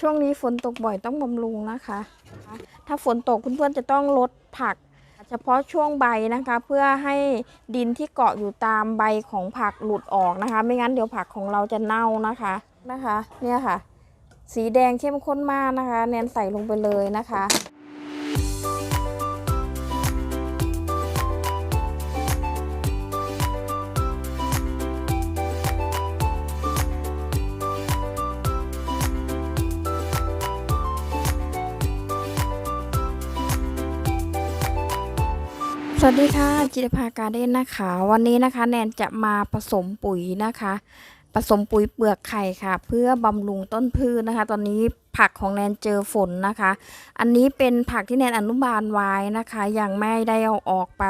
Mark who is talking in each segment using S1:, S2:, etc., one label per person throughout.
S1: ช่วงนี้ฝนตกบ่อยต้องบำรุงนะคะ ถ้าฝนตกเพื่อนๆจะต้องลดผัก เฉพาะช่วงใบนะคะ เพื่อให้ดินที่เกาะอยู่ตามใบของผักหลุดออกนะคะ ไม่งั้นเดี๋ยวผักของเราจะเน่านะคะนะคะ เนี่ยค่ะ สีแดงเข้มข้นมากนะคะ แนนใส่ลงไปเลยนะคะ วัสดีค่ะจิตภาการเด้นนะคะ วันนี้นะคะแนนจะมาผสมปุ๋ยนะคะ ผสมปุ๋ยเปลือกไข่ค่ะ เพื่อบำรุงต้นพืชนะคะ ตอนนี้ผักของแนนเจอฝนนะคะ อันนี้เป็นผักที่แนนอนุบาลไว้นะคะ ยังไม่ได้เอาออกไป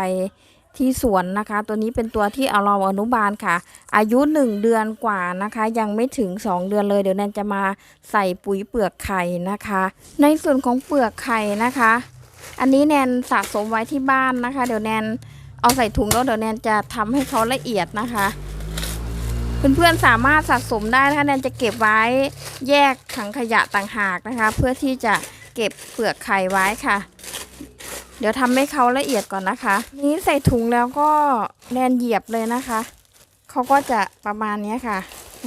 S1: ที่สวนนะคะ ตัวนี้เป็นตัวที่เอาเราอนุบาลค่ะ อายุ 1 เดือนกว่านะคะ ยังไม่ถึง 2 เดือนเลย เดี๋ยวแนนจะมาใส่ปุ๋ยเปลือกไข่นะคะ ในส่วนของเปลือกไข่นะคะ อันนี้แนนสะสมไว้ที่บ้านนะคะ เดี๋ยวแนนเอาใส่ถุงแล้วเดี๋ยวแนนจะทำให้เขาละเอียดนะคะ เพื่อนๆสามารถสะสมได้นะคะแนนจะเก็บไว้แยกถังขยะต่างหากนะคะ เพื่อที่จะเก็บเปลือกไข่ไว้ค่ะ เดี๋ยวทำให้เขาละเอียดก่อนนะคะ นี้ใส่ถุงแล้วก็แนนเหยียบเลยนะคะเขาก็จะประมาณนี้ค่ะ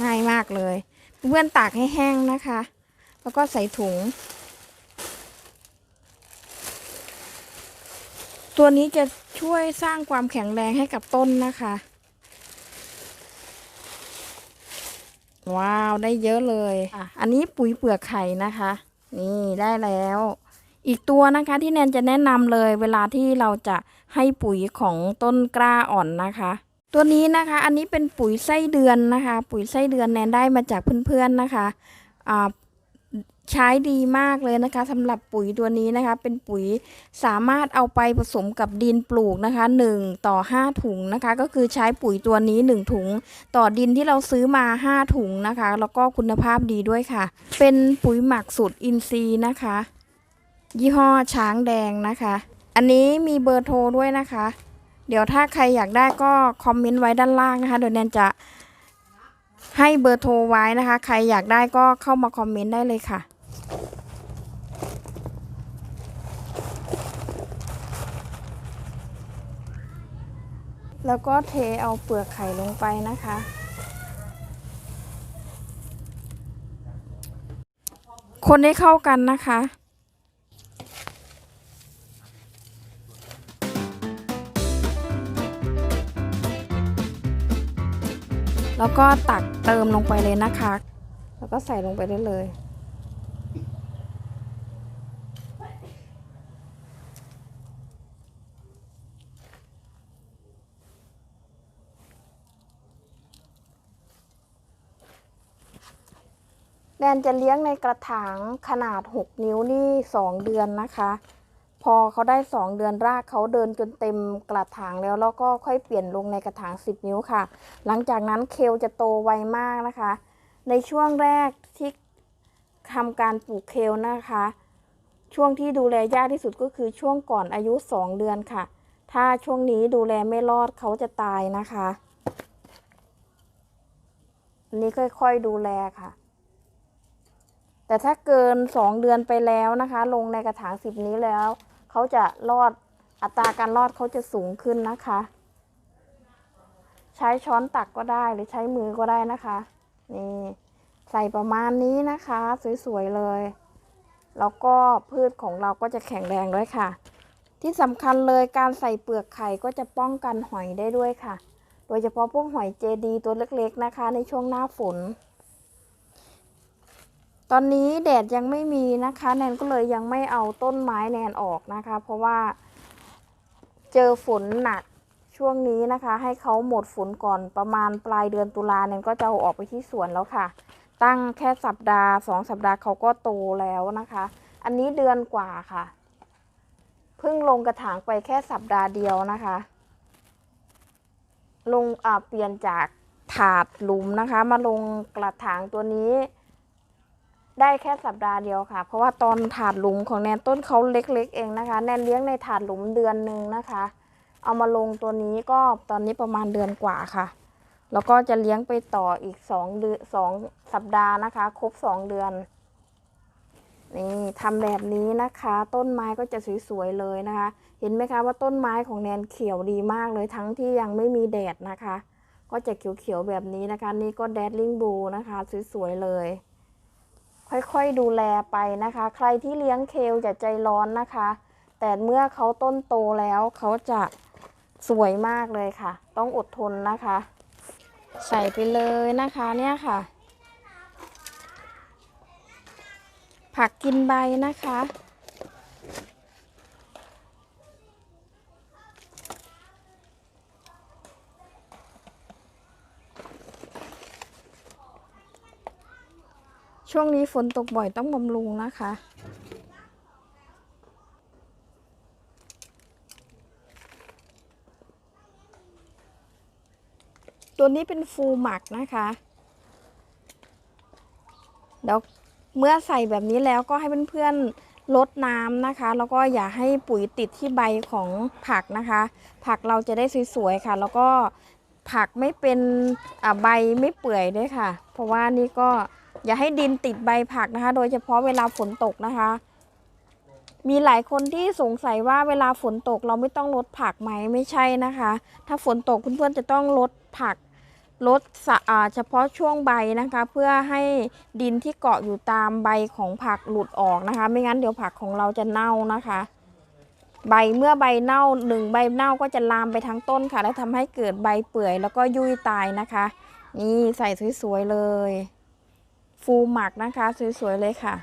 S1: ง่ายมากเลย เพื่อนตากให้แห้งนะคะ แล้วก็ใส่ถุง ตัวนี้จะช่วยสร้างความแข็งแรงให้กับต้นนะคะ ว้าวได้เยอะเลยอะอันนี้ปุ๋ยเปลือกไข่นะคะ นี่ได้แล้ว อีกตัวนะคะที่แนนจะแนะนำเลย เวลาที่เราจะให้ปุ๋ยของต้นกล้าอ่อนนะคะ ตัวนี้นะคะ อันนี้เป็นปุ๋ยไส้เดือนนะคะ ปุ๋ยไส้เดือนแนนได้มาจากเพื่อนๆนะคะอ่า ใช้ดีมากเลยนะคะสำหรับปุ๋ยตัวนี้นะคะ เป็นปุ๋ยสามารถเอาไปผสมกับดินปลูกนะคะ 1 ต่อ 5 ถุงนะคะ ก็คือใช้ปุ๋ยตัวนี้ 1 ถุง ต่อดินที่เราซื้อมา 5 ถุงนะคะ แล้วก็คุณภาพดีด้วยค่ะ เป็นปุ๋ยหมักสูตรอินทรีย์นะคะ ยี่ห้อช้างแดงนะคะ อันนี้มีเบอร์โทรด้วยนะคะ เดี๋ยวถ้าใครอยากได้ก็คอมเมนต์ไว้ด้านล่างนะคะเดี๋ยวแนนจะให้เบอร์โทรไว้นะคะ ใครอยากได้ก็เข้ามาคอมเมนต์ได้เลยค่ะ แล้วก็เทเอาเปลือกไข่ลงไปนะคะ คนให้เข้ากันนะคะ แล้วก็ตักเติมลงไปเลยนะคะ แล้วก็ใส่ลงไปได้เลย แนนจะเลี้ยงในกระถางขนาด 6 นิ้วนี่2เดือนนะคะ พอเขาได้ 2 เดือนรากเขาเดินจนเต็มกระถางแล้วแล้วก็ค่อยเปลี่ยนลงในกระถาง 10 นิ้วค่ะ หลังจากนั้นเคลจะโตไวมากนะคะ ในช่วงแรกที่ทำการปลูกเคลนะคะ ช่วงที่ดูแลยากที่สุดก็คือช่วงก่อนอายุ 2 เดือนค่ะ ถ้าช่วงนี้ดูแลไม่รอดเขาจะตายนะคะ อันนี้ค่อยๆดูแลค่ะ แต่ถ้าเกิน 2 เดือนไปแล้วนะคะ ลงในกระถางสิบนี้แล้ว เขาจะรอดอัตราการรอดเขาจะสูงขึ้นนะคะ ใช้ช้อนตักก็ได้หรือใช้มือก็ได้นะคะ นี่ใส่ประมาณนี้นะคะ สวยๆเลย แล้วก็พืชของเราก็จะแข็งแรงด้วยค่ะ ที่สำคัญเลยการใส่เปลือกไข่ก็จะป้องกันหอยได้ด้วยค่ะ โดยเฉพาะพวกหอยเจดีตัวเล็กๆนะคะ ในช่วงหน้าฝน ตอนนี้แดดยังไม่มีนะคะ แนนก็เลยยังไม่เอาต้นไม้แนนออกนะคะ เพราะว่าเจอฝนหนักช่วงนี้นะคะ ให้เขาหมดฝนก่อนประมาณปลายเดือนตุลาแนนก็จะเอาออกไปที่สวนแล้วค่ะ ตั้งแค่สัปดาห์สองสัปดาห์เขาก็โตแล้วนะคะ อันนี้เดือนกว่าค่ะเพิ่งลงกระถางไปแค่สัปดาห์เดียวนะคะ ลงเปลี่ยนจากถาดหลุมนะคะ มาลงกระถางตัวนี้ ได้แค่สัปดาห์เดียวค่ะ เพราะว่าตอนถาดหลุมของแนนต้นเขาเล็ก ๆ เองนะคะ แนนเลี้ยงในถาดหลุมเดือนหนึ่งนะคะ เอามาลงตัวนี้ก็ตอนนี้ประมาณเดือนกว่าค่ะ แล้วก็จะเลี้ยงไปต่ออีกสองเดือนสองสัปดาห์นะคะ ครบสองเดือน นี่ทำแบบนี้นะคะ ต้นไม้ก็จะสวยๆเลยนะคะ เห็นไหมคะว่าต้นไม้ของแนนเขียวดีมากเลยทั้งที่ยังไม่มีแดดนะคะ ก็จะเขียวๆแบบนี้นะคะ นี่ก็แดดลิงบูนะคะ สวยๆเลย ค่อยๆดูแลไปนะคะ ใครที่เลี้ยงเคลจะใจร้อนนะคะ แต่เมื่อเขาต้นโตแล้วเขาจะสวยมากเลยค่ะ ต้องอดทนนะคะ ใส่ไปเลยนะคะเนี่ยค่ะ ผักกินใบนะคะ ช่วงนี้ฝนตกบ่อยต้องบำรุงนะคะ ตัวนี้เป็นฟูหมักนะคะเดี๋ยวเมื่อใส่แบบนี้แล้วก็ให้เพื่อนๆลดน้ำนะคะ แล้วก็อย่าให้ปุ๋ยติดที่ใบของผักนะคะ ผักเราจะได้สวยๆค่ะ แล้วก็ผักไม่เป็นใบไม่เปื่อยด้วยค่ะ เพราะว่านี่ก็ อย่าให้ดินติดใบผักนะคะ โดยเฉพาะเวลาฝนตกนะคะ มีหลายคนที่สงสัยว่าเวลาฝนตกเราไม่ต้องลดผักไหมไม่ใช่นะคะ ถ้าฝนตกเพื่อนๆจะต้องลดผักลดสะอาเฉพาะช่วงใบนะคะ เพื่อให้ดินที่เกาะอยู่ตามใบของผักหลุดออกนะคะ ไม่งั้นเดี๋ยวผักของเราจะเน่านะคะ ใบเมื่อใบเน่าหนึ่งใบเน่าก็จะลามไปทั้งต้นค่ะ และทำให้เกิดใบเปื่อยแล้วก็ยุ่ยตายนะคะ นี่ใส่สวยๆเลย ฟูหมักนะคะ สวยๆเลยค่ะ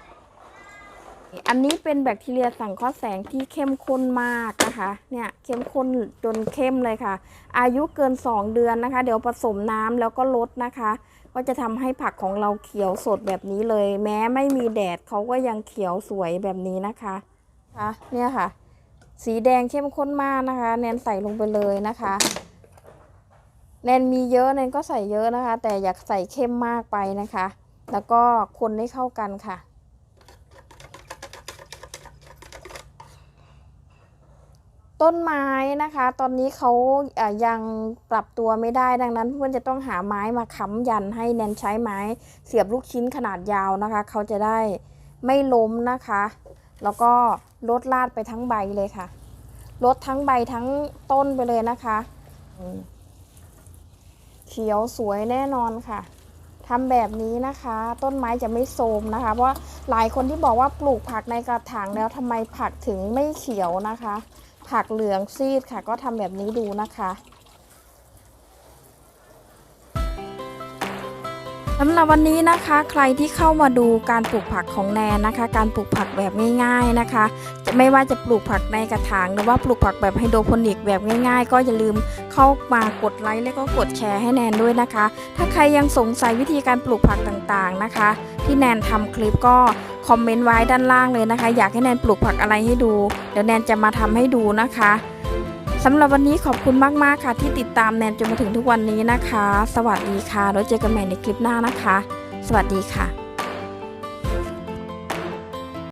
S1: อันนี้เป็นแบคทีเรียสังเคราะห์แสงที่เข้มข้นมากนะคะ เนี่ยเข้มข้นจนเข้มเลยค่ะ อายุเกิน 2 เดือนนะคะ เดี๋ยวผสมน้ำแล้วก็ลดนะคะ ก็จะทำให้ผักของเราเขียวสดแบบนี้เลย แม้ไม่มีแดดเขาก็ยังเขียวสวยแบบนี้นะคะค่ะเนี่ยค่ะ สีแดงเข้มข้นมากนะคะ แนนใส่ลงไปเลยนะคะแนนมีเยอะแนนก็ใส่เยอะนะคะ แต่อยากใส่เข้มมากไปนะคะ แล้วก็คนให้เข้ากันค่ะ ต้นไม้นะคะ ตอนนี้เขายังปรับตัวไม่ได้ดังนั้นเพื่อนจะต้องหาไม้มาค้ำยันให้แนนใช้ไม้เสียบลูกชิ้นขนาดยาวนะคะ เขาจะได้ไม่ล้มนะคะ แล้วก็ลดลาดไปทั้งใบเลยค่ะลดทั้งใบทั้งต้นไปเลยนะคะ เขียวสวยแน่นอนค่ะ ทำแบบนี้นะคะ ต้นไม้จะไม่โทรมนะคะ เพราะหลายคนที่บอกว่าปลูกผักในกระถางแล้วทำไมผักถึงไม่เขียวนะคะ ผักเหลืองซีดค่ะ ก็ทำแบบนี้ดูนะคะำหรับวันนี้นะคะใครที่เข้ามาดูการปลูกผักของแนนนะคะ การปลูกผักแบบง่าย ๆนะคะจะไม่ว่าจะปลูกผักในกระถางหรือว่าปลูกผักแบบไฮโดรโปนิกแบบง่าย ๆ ก็อย่าลืมเข้ามากดไลค์และก็กดแชร์ให้แนนด้วยนะคะ ถ้าใครยังสงสัยวิธีการปลูกผักต่างๆนะคะ ที่แนนทำคลิปก็คอมเมนต์ไว้ด้านล่างเลยนะคะ อยากให้แนนปลูกผักอะไรให้ดู เดี๋ยวแนนจะมาทำให้ดูนะคะ สำหรับวันนี้ขอบคุณมากๆค่ะ ที่ติดตามแนนจนมาถึงทุกวันนี้นะคะ สวัสดีค่ะแล้วเจอกันใหม่ในคลิปหน้านะคะ สวัสดีค่ะ